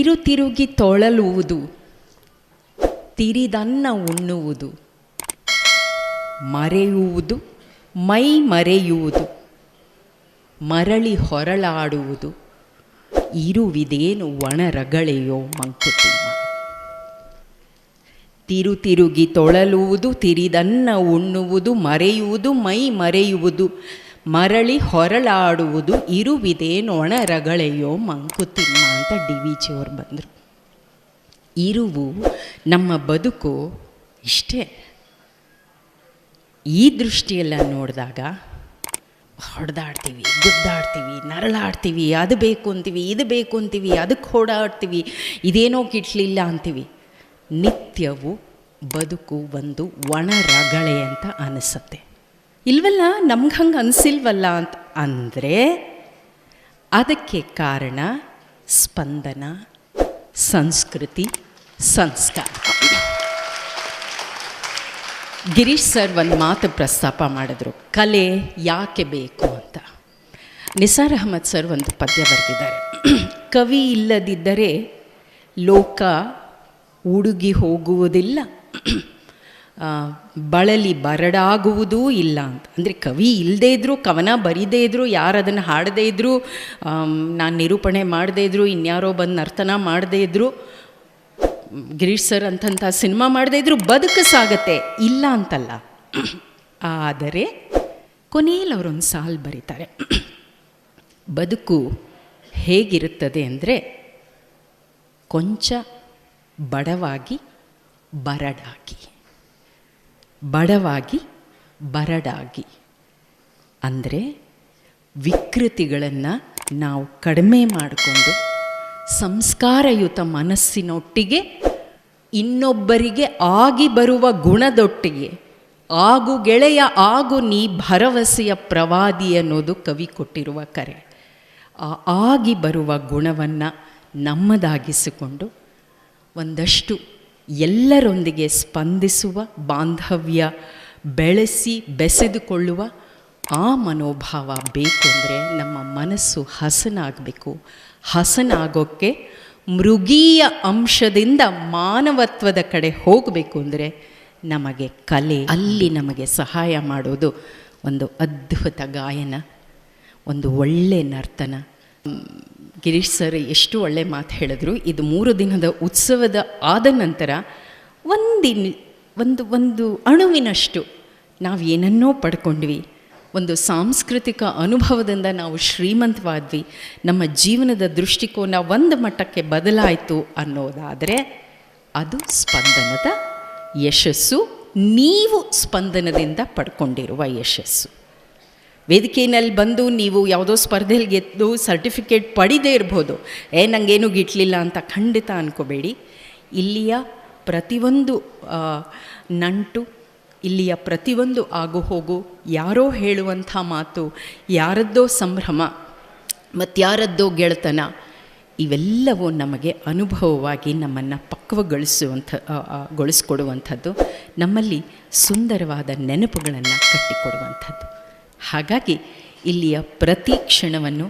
ತಿರು ತಿರುಗಿ ತೊಳಲುವುದು, ತಿರಿದನ್ನ ಉಣ್ಣುವುದು, ಮರೆಯುವುದು, ಮೈ ಮರೆಯುವುದು, ಮರಳಿ ಹೊರಳಾಡುವುದು, ಇರುವಿದೇನು ಒಣರಗಳೆಯೋ ಮಂಕುತಿಮ್ಮ. ತಿರು ತಿರುಗಿ ತೊಳಲುವುದು, ತಿರಿದನ್ನ ಉಣ್ಣುವುದು, ಮರೆಯುವುದು, ಮೈ ಮರೆಯುವುದು ಮರಳಿ ಹೊರಳಾಡುವುದು ಇರುವಿದೇನು ಒಣರಗಳೆಯೋ ಮಂಕುತಿಮ್ಮ ಅಂತ ಡಿ ವಿ ಜಿಯವ್ರು ಬಂದರು. ಇರುವು ನಮ್ಮ ಬದುಕು ಇಷ್ಟೇ. ಈ ದೃಷ್ಟಿಯೆಲ್ಲ ನೋಡಿದಾಗ ಹೊಡೆದಾಡ್ತೀವಿ ಗುದ್ದಾಡ್ತೀವಿ ನರಳಾಡ್ತೀವಿ, ಅದು ಬೇಕು ಅಂತೀವಿ, ಇದು ಬೇಕು ಅಂತೀವಿ, ಅದಕ್ಕೆ ಓಡಾಡ್ತೀವಿ, ಇದೇನೋ ಕಿಟ್ಲಿಲ್ಲ ಅಂತೀವಿ. ನಿತ್ಯವು ಬದುಕು ಒಂದು ಒಣ ರಗಳೆ ಅಂತ ಅನಿಸತ್ತೆ. ಇಲ್ವಲ್ಲ, ನಮ್ಗೆ ಹಂಗೆ ಅನಿಸಿಲ್ವಲ್ಲ ಅಂತ? ಅಂದರೆ ಅದಕ್ಕೆ ಕಾರಣ ಸ್ಪಂದನ, ಸಂಸ್ಕೃತಿ, ಸಂಸ್ಕಾರ. ಗಿರೀಶ್ ಸರ್ ಒಂದು ಮಾತು ಪ್ರಸ್ತಾಪ ಮಾಡಿದ್ರು, ಕಲೆ ಯಾಕೆ ಬೇಕು ಅಂತ? ನಿಸಾರ್ ಅಹಮದ್ ಸರ್ ಒಂದು ಪದ್ಯ ಬರೆದಿದ್ದಾರೆ, ಕವಿ ಇಲ್ಲದಿದ್ದರೆ ಲೋಕ ಉಡುಗಿ ಹೋಗುವುದಿಲ್ಲ. ಬಳಲಿ ಬರಡಾಗುವುದೂ ಇಲ್ಲ ಅಂತ. ಅಂದರೆ ಕವಿ ಇಲ್ಲದೇ ಇದ್ದರೂ ಕವನ ಬರೀದೇ ಇದ್ದರೂ ಯಾರು ಅದನ್ನು ಹಾಡದೇ ಇದ್ದರೂ ನಾನು ನಿರೂಪಣೆ ಮಾಡದೇ ಇದ್ದರೂ ಇನ್ಯಾರೋ ಬಂದು ನರ್ತನ ಮಾಡದೇ ಇದ್ದರೂ ಗಿರೀಶ್ ಸರ್ ಅಂತಂಥ ಸಿನಿಮಾ ಮಾಡದೇ ಇದ್ದರೂ ಬದುಕು ಸಾಗತ್ತೆ, ಇಲ್ಲ ಅಂತಲ್ಲ. ಆದರೆ ಕೊನೆಯಲ್ಲಿ ಅವರೊಂದು ಸಾಲು ಬರೀತಾರೆ. ಬದುಕು ಹೇಗಿರುತ್ತದೆ ಅಂದರೆ ಕೊಂಚ ಬಡವಾಗಿ ಬರಡಾಗಿ. ಬಡವಾಗಿ, ಬರಡಾಗಿ. ಅಂದರೆ ವಿಕೃತಿಗಳನ್ನು ನಾವು ಕಡಿಮೆ ಮಾಡಿಕೊಂಡು ಸಂಸ್ಕಾರಯುತ ಮನಸ್ಸಿನೊಟ್ಟಿಗೆ ಇನ್ನೊಬ್ಬರಿಗೆ ಆಗಿ ಬರುವ ಗುಣದೊಟ್ಟಿಗೆ ಆಗು ಗೆಳೆಯ, ಆಗು ನೀ ಭರವಸೆಯ ಪ್ರವಾದಿ ಅನ್ನೋದು ಕವಿ ಕೊಟ್ಟಿರುವ ಕರೆ. ಆ ಆಗಿ ಬರುವ ಗುಣವನ್ನು ನಮ್ಮದಾಗಿಸಿಕೊಂಡು ಒಂದಷ್ಟು ಎಲ್ಲರೊಂದಿಗೆ ಸ್ಪಂದಿಸುವ, ಬಾಂಧವ್ಯ, ಬೆಳೆಸಿ, ಬೆಸೆದುಕೊಳ್ಳುವ ಆ ಮನೋಭಾವ ಬೇಕು ಅಂದರೆ ನಮ್ಮ ಮನಸ್ಸು ಹಸನಾಗಬೇಕು. ಹಸನಾಗೋಕ್ಕೆ ಮೃಗೀಯ ಅಂಶದಿಂದ ಮಾನವತ್ವದ ಕಡೆ ಹೋಗಬೇಕು ಅಂದರೆ ನಮಗೆ ಕಲೆ, ಅಲ್ಲಿ ನಮಗೆ ಸಹಾಯ ಮಾಡೋದು ಒಂದು ಅದ್ಭುತ ಗಾಯನ, ಒಂದು ಒಳ್ಳೆ ನರ್ತನ. ಗಿರೀಶ್ ಸರ್ ಎಷ್ಟು ಒಳ್ಳೆ ಮಾತು ಹೇಳಿದ್ರು. ಇದು ಮೂರು ದಿನದ ಉತ್ಸವದ ಆದ ನಂತರ ಒಂದಿನ, ಒಂದು ಒಂದು ಅಣುವಿನಷ್ಟು ನಾವು ಏನನ್ನೋ ಪಡ್ಕೊಂಡ್ವಿ. ಒಂದು ಸಾಂಸ್ಕೃತಿಕ ಅನುಭವದಿಂದ ನಾವು ಶ್ರೀಮಂತವಾದ್ವಿ. ನಮ್ಮ ಜೀವನದ ದೃಷ್ಟಿಕೋನ ಒಂದು ಮಟ್ಟಕ್ಕೆ ಬದಲಾಯಿತು ಅನ್ನೋದಾದರೆ ಅದು ಸ್ಪಂದನದ ಯಶಸ್ಸು. ನೀವು ಸ್ಪಂದನದಿಂದ ಪಡ್ಕೊಂಡಿರುವ ಯಶಸ್ಸು. ವೇದಿಕೆಯಲ್ಲಿ ಬಂದು ನೀವು ಯಾವುದೋ ಸ್ಪರ್ಧೆಯಲ್ಲಿ ಗೆದ್ದು ಸರ್ಟಿಫಿಕೇಟ್ ಪಡಿದೇ ಇರ್ಬೋದು. ಏ ನನಗೇನು ಗಿಟ್ಲಿಲ್ಲ ಅಂತ ಖಂಡಿತ ಅಂದ್ಕೋಬೇಡಿ ಇಲ್ಲಿಯ ಪ್ರತಿಯೊಂದು ನಂಟು, ಇಲ್ಲಿಯ ಪ್ರತಿಯೊಂದು ಆಗು ಹೋಗು, ಯಾರೋ ಹೇಳುವಂಥ ಮಾತು, ಯಾರದ್ದೋ ಸಂಭ್ರಮ ಮತ್ತಾರದ್ದೋ ಗೆಳೆತನ, ಇವೆಲ್ಲವೂ ನಮಗೆ ಅನುಭವವಾಗಿ ನಮ್ಮನ್ನು ಪಕ್ವಗೊಳಿಸುವಂಥ ಗೊಳಿಸ್ಕೊಡುವಂಥದ್ದು, ನಮ್ಮಲ್ಲಿ ಸುಂದರವಾದ ನೆನಪುಗಳನ್ನು ಕಟ್ಟಿಕೊಡುವಂಥದ್ದು. ಹಾಗಾಗಿ ಇಲ್ಲಿಯ ಪ್ರತಿ ಕ್ಷಣವನ್ನು